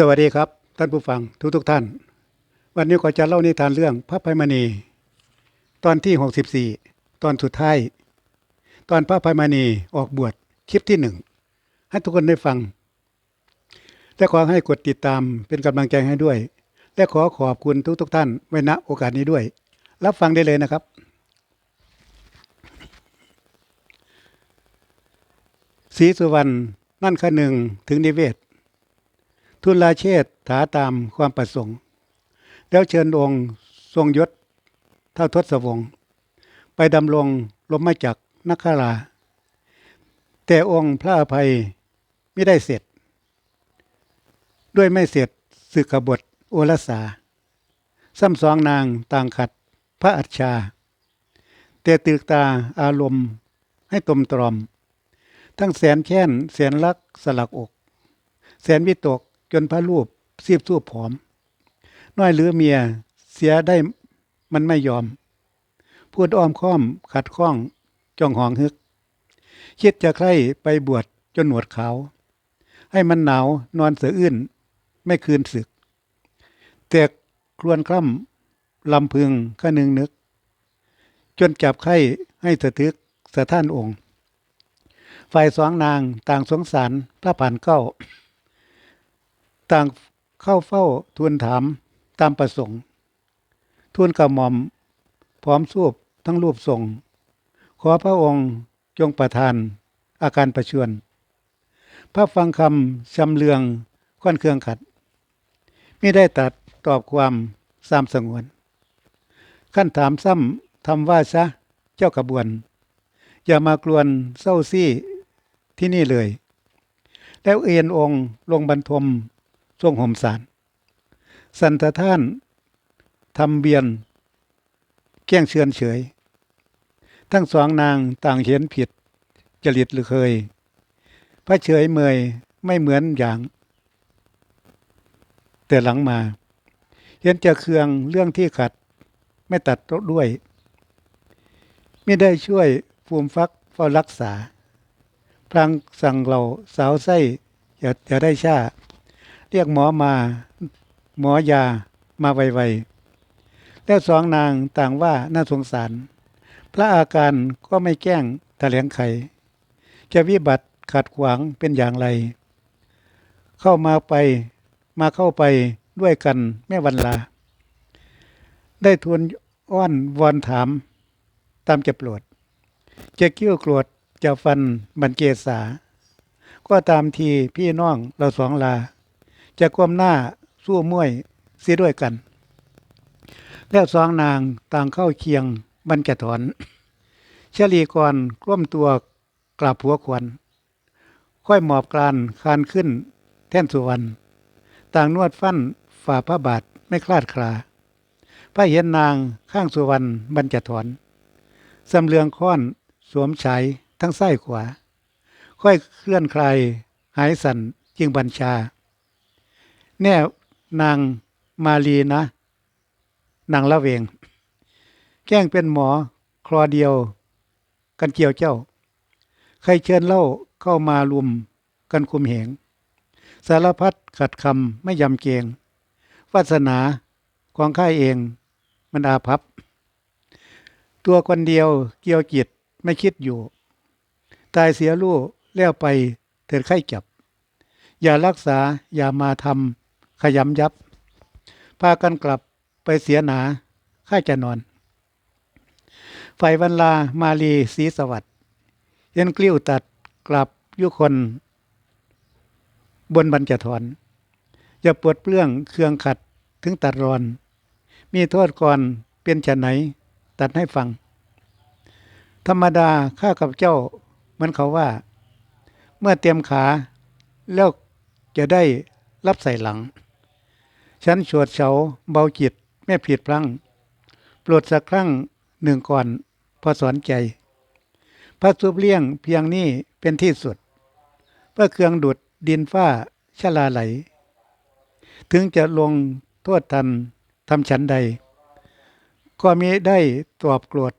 สวัสดีครับท่านผู้ฟังทุกทุกท่าน วันนี้ขอจะเล่านิทานเรื่องพระภัยมณี ตอนที่ 64 ตอนสุดท้าย ตอนพระภัยมณีออกบวชคลิปที่หนึ่งให้ทุกคนได้ฟัง และขอให้กดติดตามเป็นกำลังใจให้ด้วย และขอขอบคุณทุกทุกท่านไว้ณโอกาสนี้ด้วย รับฟังได้เลยนะครับ ศรีสุวรรณนั่นขหนึ่งถึงนิเวศ ทุลาเชษฐ์ถาตามความประสงค์ แล้วเชิญองค์ทรงยศเท่าทศวงศ์ไปดำรงลมมาจักนักขารา แต่องค์พระอภัยไม่ได้เสร็จ ด้วยไม่เสร็จสึกบทโอรสาซ้ำสองนางต่างขัดพระอัจฉาแต่ตึกตาอารมณ์ให้ตมตรอม ทั้งแสนแค้นแสนรักสลักอก แสนวิตก จนพระรูปซีบสู้ผอม น้อยหรือเมียเสียได้มันไม่ยอม พูดอ้อมค้อมขัดข้องจ้องหองฮึก คิดจะใคร่ไปบวชจนหนวดขาว ให้มันหนาวนอนเสืออื้นไม่คืนศึกแต่ครวนคล่ำลำพึงข้านึงนึก จนจับไข้ให้สะทึกสะท่านองค์ ฝ่ายสองนางต่างสงสารพระผ่านเก้า ต่างเข้าเฝ้าทูลถามตามประสงค์ทูลกระหม่อม พร้อมสูบทั้งรูปทรง ขอพระองค์จงประทานอาการประชวน พระฟังคำชำเลืองค่อนเครื่องขัด ไม่ได้ตัดตอบความสามสงวน ขั้นถามซ้ำทำว่าซะเจ้ากระบวน อย่ามากลวนเศร้าซี่ที่นี่เลย แล้วเอ็นองค์ลงบรรทม ทรงห่มสาร สันตท่านทำเบียน แกล้งเชือนเฉย ทั้งสองนางต่างเห็นผิด จริตหรือเคย พระเฉยเมยไม่เหมือนอย่าง แต่หลังมา เห็นจะเคืองเรื่องที่ขัด ไม่ตัดด้วย ไม่ได้ช่วยฟูมฟักเฝ้ารักษาพลางสั่งเราสาวไส้อย่าอย่าได้ช้า เรียกหมอมา หมอยามาไวๆแล้วสองนางต่างว่าน่าสงสาร พระอาการก็ไม่แกล้งแถลงไข จะวิบัติขัดขวางเป็นอย่างไร เข้ามาไปมาเข้าไปด้วยกันแม่วันลา ได้ทูลอ้อนวอนถาม ตามจะโปรดจะกิ้วกรธจะฟันบันเกษา ก็ตามทีพี่น้องเราสองลา จะก้มหน้าสู้มวยเสียด้วยกัน แล้วสองนางต่างเข้าเคียงบรรจถอนเชลีกรกล้มตัวกราบหัวขวัญค่อยหมอบกลานคานขึ้น แท่นสุวรรณต่างนวดฟันฝ่าพระบาทไม่คลาดคลาพระเห็นนางข้างสุวรรณบรรจถอนสำเลืองค้อนสวมฉายทั้งไส้ขวา ค่อยเคลื่อนคลายหายสั่นจึงบัญชา แน่นางมาลีนะ นางละเวง แกล้งเป็นหมอคลอเดียว กันเกี่ยวเจ้า ใครเชิญเล่าเข้ามาลุมกันคุมเหง สารพัดขัดคำไม่ยำเกงวาสนาของข้าเองมันอาภัพตัวคนเดียวเกี่ยวจิตไม่คิดอยู่ ตายเสียลูกแล้วไปเถิดไข้จับ อย่ารักษาอย่ามาทำ ขยำยับ พากันกลับไปเสียหนาข้าจะนอนฝ่ายวันลามาลีศรีสวัสดิ์เย็นกลิ้วตัดกลับยุคน บนบรรจถอนอย่าปวดเปลื้องเครื่องขัดถึงตัดรอน มีโทษก่อนเป็นฉะไหน ตัดให้ฟัง ธรรมดาข้ากับเจ้าเหมือนเขาว่า เมื่อเตรียมขาแล้วจะได้รับใส่หลัง ฉันฉวดเฉาเบาจิตแม่ผิดพลั้งปรดสักครั้งหนึ่งก่อนพอสอนใจ พระสุบเลี่ยงเพียงนี้เป็นที่สุดเพื่อเครื่องดุดดินฟ้าชลาไหล ถึงจะลงโทษทันทำฉันใด ก็มีได้ตอบโกรธ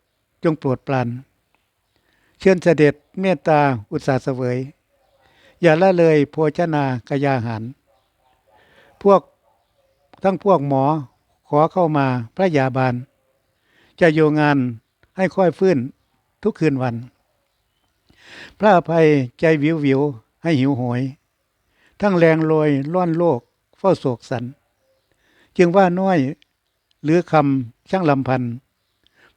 จงโปรดปรานเชิญเสด็จเมตตาอุตสาเสวย อย่าละเลยโภชนากยาหาร พวก ทั้งพวกหมอขอเข้ามาพระยาบาล จะโยงานให้ค่อยฟื้นทุกคืนวัน พระอภัยใจวิววิวให้หิวโหย ทั้งแรงโรยล่อนโลกเฝ้าโศกสัน จึงว่าน้อยหรือคำช่างลำพัน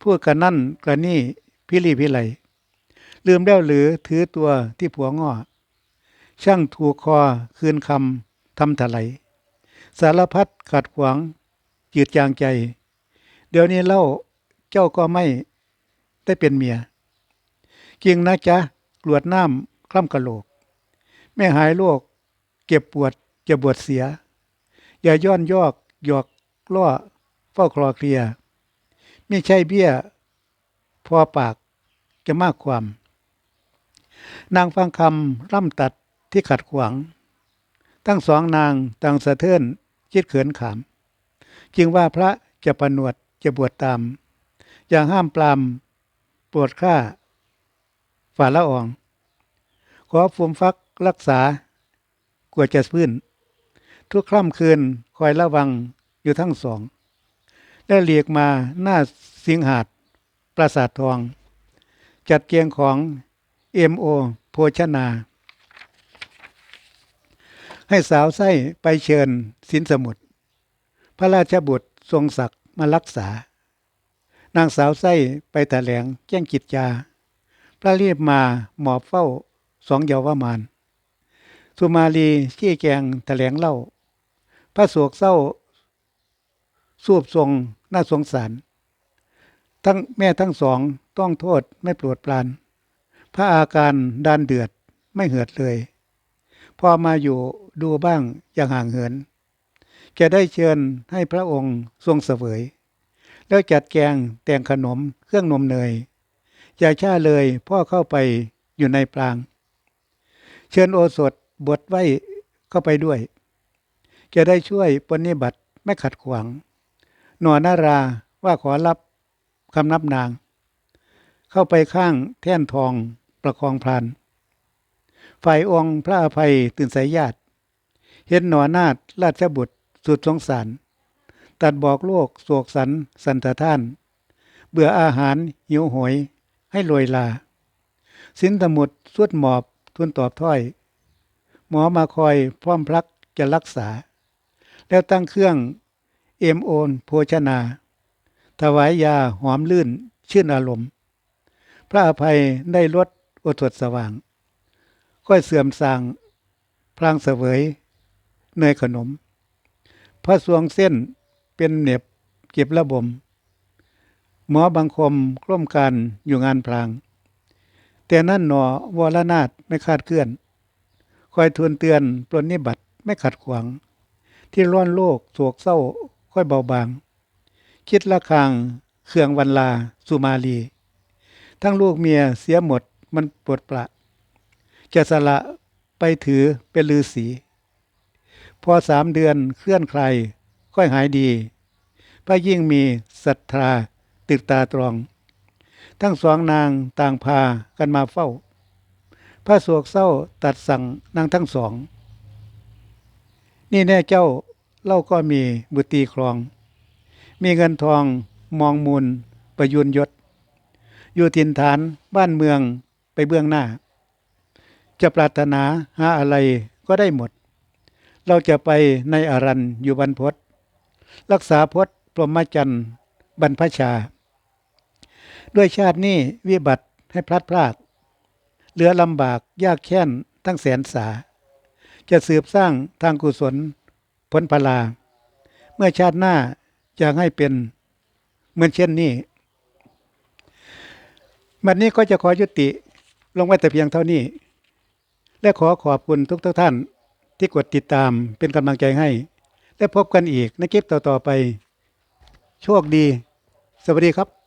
พูดกันนั่นกันนี่พิลีพิไลลืมแล้วหรือถือตัวที่ผัวง้อช่างถูกคอคืนคำทำถลาย สารพัดขัดขวางจืดจางใจ เดี๋ยวนี้เล่าเจ้าก็ไม่ได้เป็นเมียจริงนะจ๊ะกรวดน้ำคล่ำกะโหลกแม่หายโรคเก็บปวดจะบวดเสีย อย่าย้อนยอกหยอกล่อเฝ้าคลอเคลียไม่ใช่เบี้ย พอปากจะมากความ นางฟังคำร่ำตัดที่ขัดขวาง ทั้งสองนางต่างสะเทือน คิดเขินขาม จึงว่าพระจะประนวดจะบวชตาม อย่างห้ามปรามปรดฆ่าฝ่าละออง ขอฟูมฟักรักษากว่าจะพื้น ทุกคร่ำคืนคอยระวังอยู่ทั้งสอง ได้เรียกมาหน้าสิงหาดปราสาททอง จัดเกียงของเอ็มโอโภชนา ให้สาวไส้ไปเชิญสินสมุทรพระราชบุตรทรงศักดิ์มารักษา นางสาวไส้ไปแถลงแจ้งกิจจา พระรีบมาหมอบเฝ้าสองเยาวมานสุมาลีชี้แจงแถลงเล่า พระโศกเศร้า สูบทรงน่าสงสาร ทั้งแม่ทั้งสองต้องโทษไม่ปรดปรานพระอาการดานเดือดไม่เหือดเลย พอมาอยู่ ดูบ้างอย่างห่างเหินแกได้เชิญให้พระองค์ทรงเสวย แล้วจัดแกงแต่งขนมเครื่องนมเนย อย่าช้าเลยพ่อเข้าไปอยู่ในปราง เชิญโอสถบทไว้เข้าไปด้วย จะได้ช่วยปฏิบัติไม่ขัดขวาง หนอนาราว่าขอรับคำนับนาง เข้าไปข้างแท่นทองประคองพรานฝ่ายองค์พระอภัยตื่นสายญาติ เห็นหนอนาฏราชบุตรสุดสงสาร ตัดบอกโลกโศกสัน สันตท่าน เบื่ออาหารหิวโหย ให้ลอยลา สินธมุดสุดหมอบทุนตอบถ้อย หมอมาคอยพร้อมพลักจะรักษา แล้วตั้งเครื่องเอ็มโอนโภชนา ถวายยาหอมลื่นชื่นอารมณ์ พระอภัยได้ลดอดสดสว่าง ค่อยเสื่อมสางพลางเสวย เนยขนม พระสวงเส้นเป็นเหน็บเก็บระบม หมอบังคมกล้มการอยู่งานพลาง แต่นั่นหนอวรนาถไม่คาดเคลื่อน คอยทวนเตือนปรนนิบัติไม่ขัดขวาง ที่ร้อนโลกโศกเศร้าค่อยเบาบาง คิดละคางเครื่องวันลาสุมาลี ทั้งลูกเมียเสียหมดมันปวดประจะสละไปถือเป็นลือสี พอสามเดือนเคลื่อนใครค่อยหายดีพระยิ่งมีศรัทธาตึกตาตรอง ทั้งสองนางต่างพากันมาเฝ้า พระโศกเศร้าตัดสั่งนางทั้งสอง นี่แน่เจ้าเล่าก็มีบุตรีครอง มีเงินทองมองมูลประยุนยศ อยู่ทินฐานบ้านเมืองไปเบื้องหน้า จะปรารถนาหาอะไรก็ได้หมด เราจะไปในอารันอยู่บรรพศรักษาพจน์พรหมจันทร์บรรพชา ด้วยชาตินี้วิบัติให้พลัดพรากเหลือลำบากยากแค้นทั้งแสนสา จะสืบสร้างทางกุศลผลพลา เมื่อชาติหน้าจะให้เป็นเหมือนเช่นนี้บัดนี้ก็จะขอยุติลงไว้แต่เพียงเท่านี้ และขอขอบคุณทุกทุกท่าน ที่กดติดตามเป็นกำลังใจให้ และพบกันอีกในคลิปต่อๆไป โชคดี สวัสดีครับ